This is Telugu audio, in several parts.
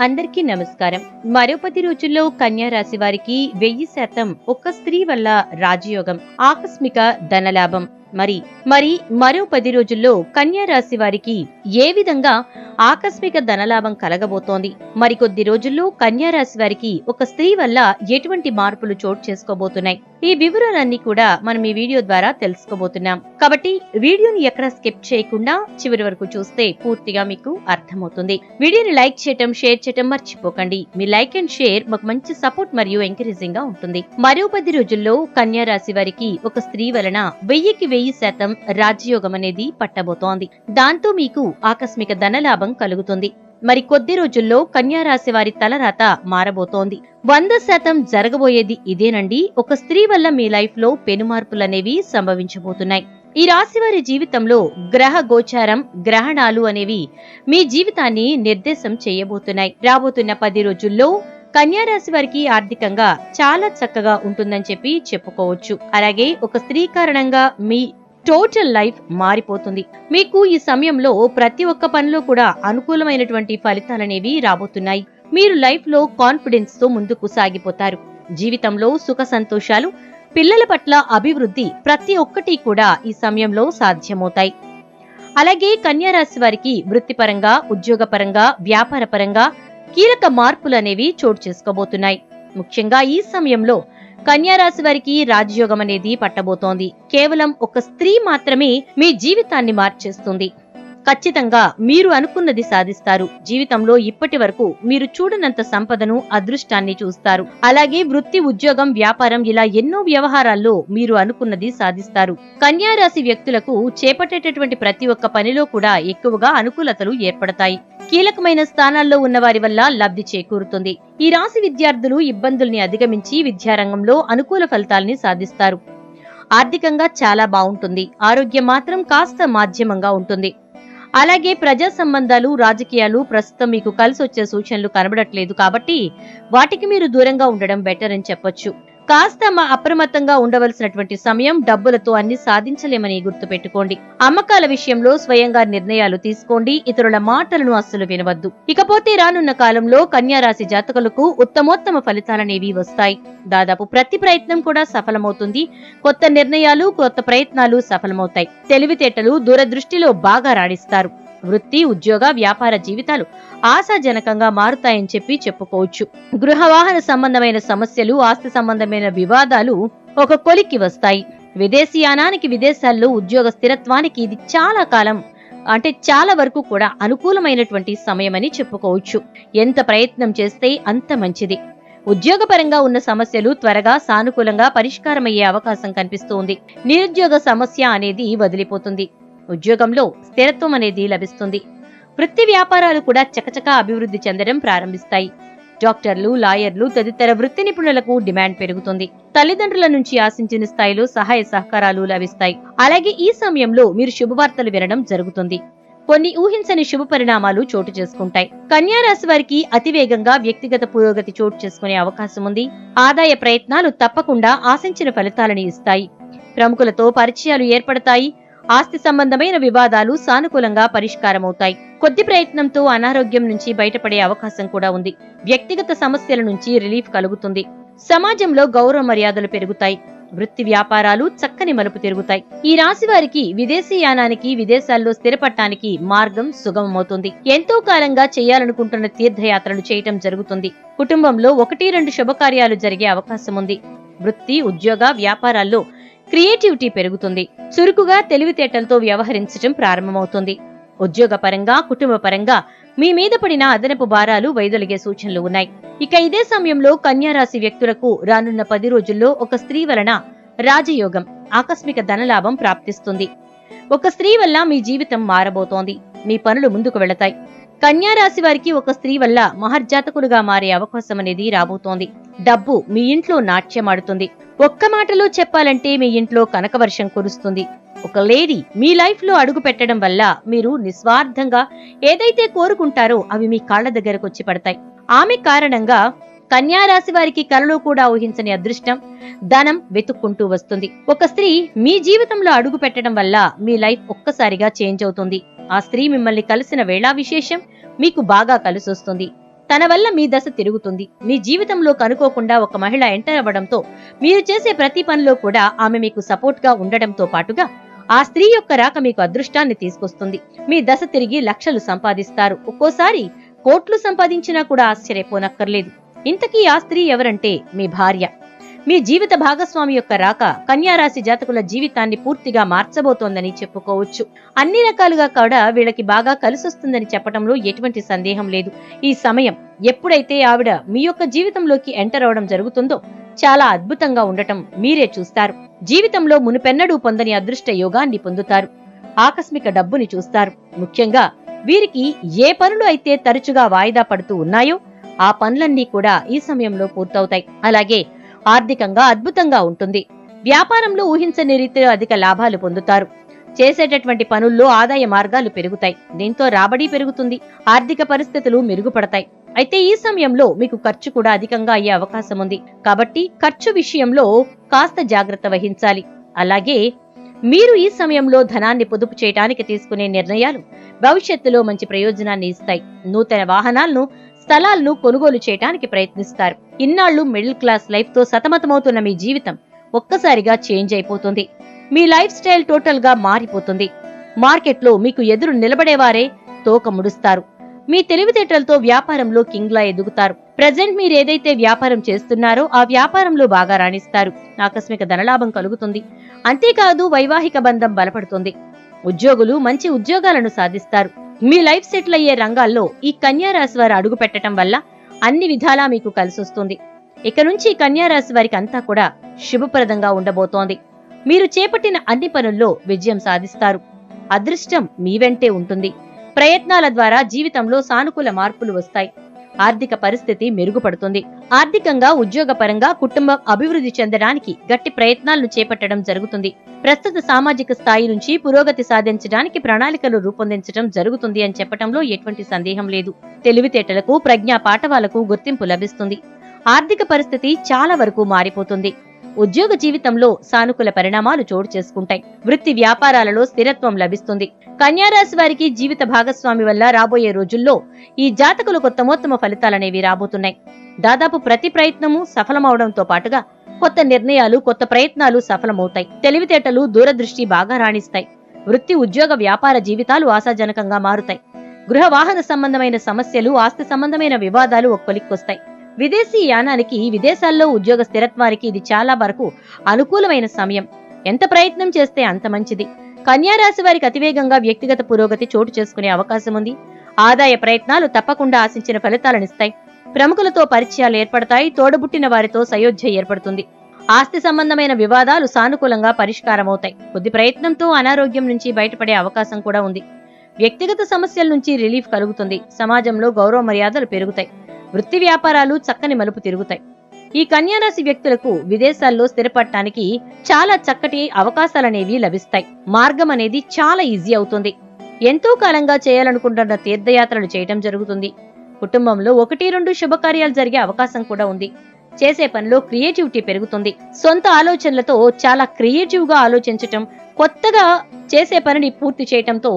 అందరికీ నమస్కారం. మరో పది రోజుల్లో కన్యా రాశి వారికి వెయ్యి శాతం ఒక్క స్త్రీ వల్ల రాజయోగం ఆకస్మిక ధనలాభం. మరి మరి మరో పది రోజుల్లో కన్యా రాశి వారికి ఏ విధంగా ఆకస్మిక ధనలాభం కలగబోతోంది? మరికొద్ది రోజుల్లో కన్యా రాశి వారికి ఒక స్త్రీ వల్ల ఎటువంటి మార్పులు చోటు చేసుకోబోతున్నాయి? ఈ వివరాలన్నీ కూడా మనం ఈ వీడియో ద్వారా తెలుసుకోబోతున్నాం. కాబట్టి వీడియోని ఎక్కడ స్కిప్ చేయకుండా చివరి వరకు చూస్తే పూర్తిగా మీకు అర్థమవుతుంది. వీడియోని లైక్ చేయటం షేర్ చేయటం మర్చిపోకండి. మీ లైక్ అండ్ షేర్ మాకు మంచి సపోర్ట్ మరియు ఎంకరేజింగ్గా ఉంటుంది. మరో పది రోజుల్లో కన్యా రాశి వారికి ఒక స్త్రీ వలన వెయ్యికి వెయ్యి శాతం రాజయోగం అనేది పట్టబోతోంది. దాంతో మీకు ఆకస్మిక ధనలాభం కలుగుతుంది. మరి కొద్ది రోజుల్లో కన్యా రాశి వారి తలరాత మారబోతోంది. వంద శాతం జరగబోయేది ఇదేనండి. ఒక స్త్రీ వల్ల మీ లైఫ్లో పెనుమార్పులనేవి సంభవించబోతున్నాయి. ఈ రాశి వారి జీవితంలో గ్రహ గోచారం గ్రహణాలు అనేవి మీ జీవితాన్ని నిర్దేశం చేయబోతున్నాయి. రాబోతున్న పది రోజుల్లో కన్యారాశి వారికి ఆర్థికంగా చాలా చక్కగా ఉంటుందని చెప్పి చెప్పుకోవచ్చు. అలాగే ఒక స్త్రీ కారణంగా మీ టోటల్ లైఫ్ మారిపోతుంది. మీకు ఈ సమయంలో ప్రతి ఒక్క పనిలో కూడా అనుకూలమైనటువంటి ఫలితాలనేవి రాబోతున్నాయి. మీరు లైఫ్లో కాన్ఫిడెన్స్తో ముందుకు సాగిపోతారు. జీవితంలో సుఖ సంతోషాలు పిల్లల పట్ల అభివృద్ధి ప్రతి ఒక్కటి కూడా ఈ సమయంలో సాధ్యమవుతాయి. అలాగే కన్యారాశి వారికి వృత్తిపరంగా ఉద్యోగపరంగా వ్యాపారపరంగా కీలక మార్పులనేవి చోటు చేసుకోబోతున్నాయి. ముఖ్యంగా ఈ సమయంలో కన్యారాశి వారికి రాజయోగం అనేది పట్టబోతోంది. కేవలం ఒక స్త్రీ మాత్రమే మీ జీవితాన్ని మార్చేస్తుంది. ఖచ్చితంగా మీరు అనుకున్నది సాధిస్తారు. జీవితంలో ఇప్పటి వరకు మీరు చూడనంత సంపదను అదృష్టాన్ని చూస్తారు. అలాగే వృత్తి ఉద్యోగం వ్యాపారం ఇలా ఎన్నో వ్యవహారాల్లో మీరు అనుకున్నది సాధిస్తారు. కన్యారాశి వ్యక్తులకు చేపట్టేటటువంటి ప్రతి ఒక్క పనిలో కూడా ఎక్కువగా అనుకూలతలు ఏర్పడతాయి. కీలకమైన స్థానాల్లో ఉన్న వారి వల్ల లబ్ధి చేకూరుతుంది. ఈ రాశి విద్యార్థులు ఇబ్బందుల్ని అధిగమించి విద్యారంగంలో అనుకూల ఫలితాల్ని సాధిస్తారు. ఆర్థికంగా చాలా బాగుంటుంది. ఆరోగ్యం మాత్రం కాస్త మాధ్యమంగా ఉంటుంది. అలాగే ప్రజా సంబంధాలు రాజకీయాలు ప్రస్తుతం మీకు కలిసి వచ్చే సూచనలు కనబడట్లేదు కాబట్టి వాటికి మీరు దూరంగా ఉండడం బెటర్ అని చెప్పొచ్చు. కాస్త మా అప్రమత్తంగా ఉండవలసినటువంటి సమయం డబ్బులతో అన్ని సాధించలేమని గుర్తుపెట్టుకోండి. అమ్మకాల విషయంలో స్వయంగా నిర్ణయాలు తీసుకోండి. ఇతరుల మాటలను అస్సలు వినవద్దు. ఇకపోతే రానున్న కాలంలో కన్యారాశి జాతకులకు ఉత్తమోత్తమ ఫలితాలనేవి వస్తాయి. దాదాపు ప్రతి ప్రయత్నం కూడా సఫలమవుతుంది. కొత్త నిర్ణయాలు కొత్త ప్రయత్నాలు సఫలమవుతాయి. తెలివితేటలు దూరదృష్టిలో బాగా రాణిస్తారు. వృత్తి ఉద్యోగ వ్యాపార జీవితాలు ఆశాజనకంగా మారుతాయని చెప్పి చెప్పుకోవచ్చు. గృహవాహన సంబంధమైన సమస్యలు ఆస్తి సంబంధమైన వివాదాలు ఒక కొలిక్కి వస్తాయి. విదేశీయానానికి విదేశాల్లో ఉద్యోగ స్థిరత్వానికి ఇది చాలా కాలం అంటే చాలా వరకు కూడా అనుకూలమైనటువంటి సమయమని చెప్పుకోవచ్చు. ఎంత ప్రయత్నం చేస్తే అంత మంచిది. ఉద్యోగపరంగా ఉన్న సమస్యలు త్వరగా సానుకూలంగా పరిష్కారమయ్యే అవకాశం కనిపిస్తోంది. నిరుద్యోగ సమస్య అనేది వదిలిపోతుంది. ఉద్యోగంలో స్థిరత్వం అనేది లభిస్తుంది. వృత్తి వ్యాపారాలు కూడా చకచకా అభివృద్ధి చెందడం ప్రారంభిస్తాయి. డాక్టర్లు లాయర్లు తదితర వృత్తి నిపుణులకు డిమాండ్ పెరుగుతుంది. తల్లిదండ్రుల నుంచి ఆశించిన స్థాయిలో సహాయ సహకారాలు లభిస్తాయి. అలాగే ఈ సమయంలో మీరు శుభవార్తలు వినడం జరుగుతుంది. కొన్ని ఊహించని శుభ పరిణామాలు చోటు చేసుకుంటాయి. కన్యా రాశి వారికి అతివేగంగా వ్యక్తిగత పురోగతి చోటు చేసుకునే అవకాశం ఉంది. ఆదాయ ప్రయత్నాలు తప్పకుండా ఆశించిన ఫలితాలను ఇస్తాయి. ప్రముఖులతో పరిచయాలు ఏర్పడతాయి. ఆస్తి సంబంధమైన వివాదాలు సానుకూలంగా పరిష్కారమవుతాయి. కొద్ది ప్రయత్నంతో అనారోగ్యం నుంచి బయటపడే అవకాశం కూడా ఉంది. వ్యక్తిగత సమస్యల నుంచి రిలీఫ్ కలుగుతుంది. సమాజంలో గౌరవ మర్యాదలు పెరుగుతాయి. వృత్తి వ్యాపారాలు చక్కని మలుపు తిరుగుతాయి. ఈ రాశి వారికి విదేశీ యానానికి విదేశాల్లో స్థిరపడటానికి మార్గం సుగమమవుతుంది. ఎంతో కాలంగా చేయాలనుకుంటున్న తీర్థయాత్రలు చేయటం జరుగుతుంది. కుటుంబంలో ఒకటి రెండు శుభకార్యాలు జరిగే అవకాశం ఉంది. వృత్తి ఉద్యోగ వ్యాపారాల్లో క్రియేటివిటీ పెరుగుతుంది. చురుకుగా తెలివితేటలతో వ్యవహరించటం ప్రారంభమవుతుంది. ఉద్యోగపరంగా కుటుంబపరంగా మీ మీద పడిన అదనపు భారాలు వైదొలిగే సూచనలు ఉన్నాయి. ఇక ఇదే సమయంలో కన్యారాశి వ్యక్తులకు రానున్న పది రోజుల్లో ఒక స్త్రీ వలన రాజయోగం ఆకస్మిక ధనలాభం ప్రాప్తిస్తుంది. ఒక స్త్రీ వల్ల మీ జీవితం మారబోతోంది. మీ పనులు ముందుకు వెళతాయి. కన్యారాశి వారికి ఒక స్త్రీ వల్ల మహర్జాతకుడుగా మారే అవకాశం అనేది రాబోతోంది. డబ్బు మీ ఇంట్లో నాట్యమాడుతుంది. ఒక్క మాటలో చెప్పాలంటే మీ ఇంట్లో కనకవర్షం కురుస్తుంది. ఒక లేడీ మీ లైఫ్లో అడుగు పెట్టడం వల్ల మీరు నిస్వార్థంగా ఏదైతే కోరుకుంటారో అవి మీ కాళ్ళ దగ్గరకు వచ్చి పడతాయి. ఆమె కారణంగా కన్యా రాశి వారికి కలలో కూడా ఊహించని అదృష్టం ధనం వెతుక్కుంటూ వస్తుంది. ఒక స్త్రీ మీ జీవితంలో అడుగు పెట్టడం వల్ల మీ లైఫ్ ఒక్కసారిగా చేంజ్ అవుతుంది. ఆ స్త్రీ మిమ్మల్ని కలిసిన వేళా విశేషం మీకు బాగా కలిసొస్తుంది. తన వల్ల మీ దశ తిరుగుతుంది. మీ జీవితంలో కనుకోకుండా ఒక మహిళ ఎంటర్ అవ్వడంతో మీరు చేసే ప్రతి పనిలో కూడా ఆమె మీకు సపోర్ట్గా ఉండడంతో పాటుగా ఆ స్త్రీ యొక్క రాక మీకు అదృష్టాన్ని తీసుకొస్తుంది. మీ దశ తిరిగి లక్షలు సంపాదిస్తారు. ఒక్కోసారి కోట్లు సంపాదించినా కూడా ఆశ్చర్యపోనక్కర్లేదు. ఇంతకీ ఆ స్త్రీ ఎవరంటే మీ భార్య? మీ జీవిత భాగస్వామి యొక్క రాక కన్యారాశి జాతకుల జీవితాన్ని పూర్తిగా మార్చబోతోందని చెప్పుకోవచ్చు. అన్ని రకాలుగా కూడా వీళ్ళకి బాగా కలిసొస్తుందని చెప్పడంలో ఎటువంటి సందేహం లేదు. ఈ సమయం ఎప్పుడైతే ఆవిడ మీ యొక్క జీవితంలోకి ఎంటర్ అవడం జరుగుతుందో చాలా అద్భుతంగా ఉండటం మీరే చూస్తారు. జీవితంలో మునుపెన్నడూ పొందని అదృష్ట యోగాన్ని పొందుతారు. ఆకస్మిక డబ్బుని చూస్తారు. ముఖ్యంగా వీరికి ఏ పనులు అయితే తరచుగా వాయిదా పడుతూ ఉన్నాయో ఆ పనులన్నీ కూడా ఈ సమయంలో పూర్తవుతాయి. అలాగే ఆర్థికంగా అద్భుతంగా ఉంటుంది. వ్యాపారంలో ఊహించని రీతిలో అధిక లాభాలు పొందుతారు. చేసేటటువంటి పనుల్లో ఆదాయ మార్గాలు పెరుగుతాయి. దీంతో రాబడి పెరుగుతుంది. ఆర్థిక పరిస్థితులు మెరుగుపడతాయి. అయితే ఈ సమయంలో మీకు ఖర్చు కూడా అధికంగా అయ్యే అవకాశం ఉంది. కాబట్టి ఖర్చు విషయంలో కాస్త జాగ్రత్త వహించాలి. అలాగే మీరు ఈ సమయంలో ధనాన్ని పొదుపు చేయడానికి తీసుకునే నిర్ణయాలు భవిష్యత్తులో మంచి ప్రయోజనాన్ని ఇస్తాయి. నూతన వాహనాలను స్థలాలను కొనుగోలు చేయడానికి ప్రయత్నిస్తారు. ఇన్నాళ్ళు మిడిల్ క్లాస్ లైఫ్తో సతమతమవుతున్న మీ జీవితం ఒక్కసారిగా చేంజ్ అయిపోతుంది. మీ లైఫ్ స్టైల్ టోటల్గా మారిపోతుంది. మార్కెట్లో మీకు ఎదురు నిలబడేవారే తోక ముడుస్తారు. మీ తెలివితేటలతో వ్యాపారంలో కింగ్లా ఎదుగుతారు. ప్రజెంట్ మీరు ఏదైతే వ్యాపారం చేస్తున్నారో ఆ వ్యాపారంలో బాగా రాణిస్తారు. ఆకస్మిక ధనలాభం కలుగుతుంది. అంతేకాదు వైవాహిక బంధం బలపడుతుంది. ఉద్యోగులు మంచి ఉద్యోగాలను సాధిస్తారు. మీ లైఫ్ సెటిల్ అయ్యే రంగాల్లో ఈ కన్యారాశి వారు అడుగు పెట్టడం వల్ల అన్ని విధాలా మీకు కలిసొస్తుంది ఇక నుంచి కన్యారాశి వారికి అంతా కూడా శుభప్రదంగా ఉండబోతోంది. మీరు చేపట్టిన అన్ని పనుల్లో విజయం సాధిస్తారు. అదృష్టం మీ వెంటే ఉంటుంది. ప్రయత్నాల ద్వారా జీవితంలో సానుకూల మార్పులు వస్తాయి. ఆర్థిక పరిస్థితి మెరుగుపడుతుంది. ఆర్థికంగా ఉద్యోగపరంగా కుటుంబం అభివృద్ధి చెందడానికి గట్టి ప్రయత్నాలను చేపట్టడం జరుగుతుంది. ప్రస్తుత సామాజిక స్థాయి నుంచి పురోగతి సాధించడానికి ప్రణాళికలు రూపొందించడం జరుగుతుంది అని చెప్పడంలో ఎటువంటి సందేహం లేదు. తెలివితేటలకు ప్రజ్ఞా పాఠవాలకు గుర్తింపు లభిస్తుంది. ఆర్థిక పరిస్థితి చాలా వరకు మారిపోతుంది. ఉద్యోగ జీవితంలో సానుకూల పరిణామాలు చోటు చేసుకుంటాయి. వృత్తి వ్యాపారాలలో స్థిరత్వం లభిస్తుంది. కన్యారాశి వారికి జీవిత భాగస్వామి వల్ల రాబోయే రోజుల్లో ఈ జాతకులు కొత్తమోత్తమ ఫలితాలనేవి రాబోతున్నాయి. దాదాపు ప్రతి ప్రయత్నము సఫలమవడంతో పాటుగా కొత్త నిర్ణయాలు కొత్త ప్రయత్నాలు సఫలమవుతాయి. తెలివితేటలు దూరదృష్టి బాగా రాణిస్తాయి. వృత్తి ఉద్యోగ వ్యాపార జీవితాలు ఆశాజనకంగా మారుతాయి. గృహ వాహన సంబంధమైన సమస్యలు ఆస్తి సంబంధమైన వివాదాలు ఒక్కొలిక్కొస్తాయి విదేశీ యానానికి విదేశాల్లో ఉద్యోగ స్థిరత్వానికి ఇది చాలా వరకు అనుకూలమైన సమయం. ఎంత ప్రయత్నం చేస్తే అంత మంచిది. కన్యారాశి వారికి అతివేగంగా వ్యక్తిగత పురోగతి చోటు చేసుకునే అవకాశం ఉంది. ఆదాయ ప్రయత్నాలు తప్పకుండా ఆశించిన ఫలితాలనిస్తాయి ప్రముఖులతో పరిచయాలు ఏర్పడతాయి. తోడబుట్టిన వారితో సయోధ్య ఏర్పడుతుంది. ఆస్తి సంబంధమైన వివాదాలు సానుకూలంగా పరిష్కారమవుతాయి. కొద్ది ప్రయత్నంతో అనారోగ్యం నుంచి బయటపడే అవకాశం కూడా ఉంది. వ్యక్తిగత సమస్యల నుంచి రిలీఫ్ కలుగుతుంది. సమాజంలో గౌరవ మర్యాదలు పెరుగుతాయి. వృత్తి వ్యాపారాలు చక్కని మలుపు తిరుగుతాయి. ఈ కన్యారాశి వ్యక్తులకు విదేశాల్లో స్థిరపడటానికి చాలా చక్కటి అవకాశాలనేవి లభిస్తాయి. మార్గం అనేది చాలా ఈజీ అవుతుంది. ఎంతో కాలంగా చేయాలనుకుంటున్న తీర్థయాత్రలు చేయటం జరుగుతుంది. కుటుంబంలో ఒకటి రెండు శుభకార్యాలు జరిగే అవకాశం కూడా ఉంది. చేసే పనిలో క్రియేటివిటీ పెరుగుతుంది. సొంత ఆలోచనలతో చాలా క్రియేటివ్గా ఆలోచించటం కొత్తగా చేసే పనిని పూర్తి చేయటంతో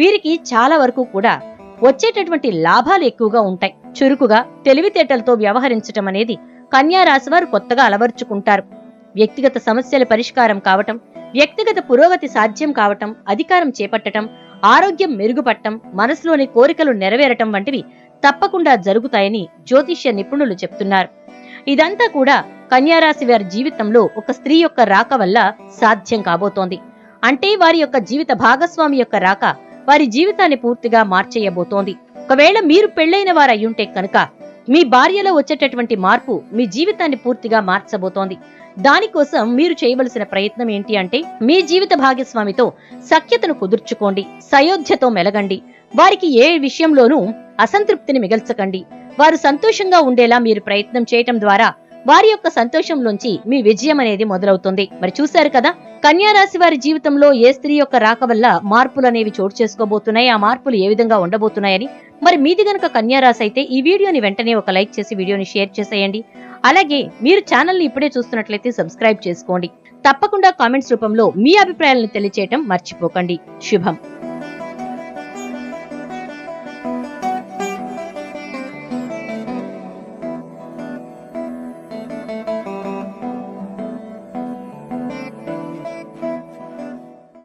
వీరికి చాలా వరకు కూడా వచ్చేటటువంటి లాభాలు ఎక్కువగా ఉంటాయి. చురుకుగా తెలివితేటలతో వ్యవహరించటం అనేది కన్యా రాశి వారు కొత్తగా అలవర్చుకుంటారు. వ్యక్తిగత సమస్యల పరిష్కారం కావటం వ్యక్తిగత పురోగతి సాధ్యం కావటం అధికారం చేపట్టటం ఆరోగ్యం మెరుగుపడటం మనసులోని కోరికలు నెరవేరటం వంటివి తప్పకుండా జరుగుతాయని జ్యోతిష్య నిపుణులు చెప్తున్నారు. ఇదంతా కూడా కన్యారాశి వారి జీవితంలో ఒక స్త్రీ యొక్క రాక వల్ల సాధ్యం కాబోతోంది. అంటే వారి యొక్క జీవిత భాగస్వామి యొక్క రాక వారి జీవితాన్ని పూర్తిగా మార్చేయబోతోంది. ఒకవేళ మీరు పెళ్ళైన వారయ్యుంటే కనుక మీ భార్యలో వచ్చేటటువంటి మార్పు మీ జీవితాన్ని పూర్తిగా మార్చబోతోంది. దానికోసం మీరు చేయవలసిన ప్రయత్నం ఏంటి అంటే మీ జీవిత భాగస్వామితో సఖ్యతను కుదుర్చుకోండి సయోధ్యతో మెలగండి. వారికి ఏ విషయంలోనూ అసంతృప్తిని మిగల్చకండి. వారు సంతోషంగా ఉండేలా మీరు ప్రయత్నం చేయటం ద్వారా వారి యొక్క సంతోషంలోంచి మీ విజయం అనేది మొదలవుతుంది. మరి చూశారు కదా రాశి వారి జీవితంలో ఏ స్త్రీ యొక్క రాక వల్ల మార్పులు అనేవి చోటు చేసుకోబోతున్నాయి? ఆ మార్పులు ఏ విధంగా ఉండబోతున్నాయని? మరి మీది గనక కన్యా రాశి అయితే ఈ వీడియోని వెంటనే ఒక లైక్ చేసి వీడియోని షేర్ చేసేయండి. అలాగే మీరు ఛానల్ని ఇప్పుడే చూస్తున్నట్లయితే సబ్స్క్రైబ్ చేసుకోండి. తప్పకుండా కామెంట్స్ రూపంలో మీ అభిప్రాయాలను తెలియచేయటం మర్చిపోకండి. శుభం.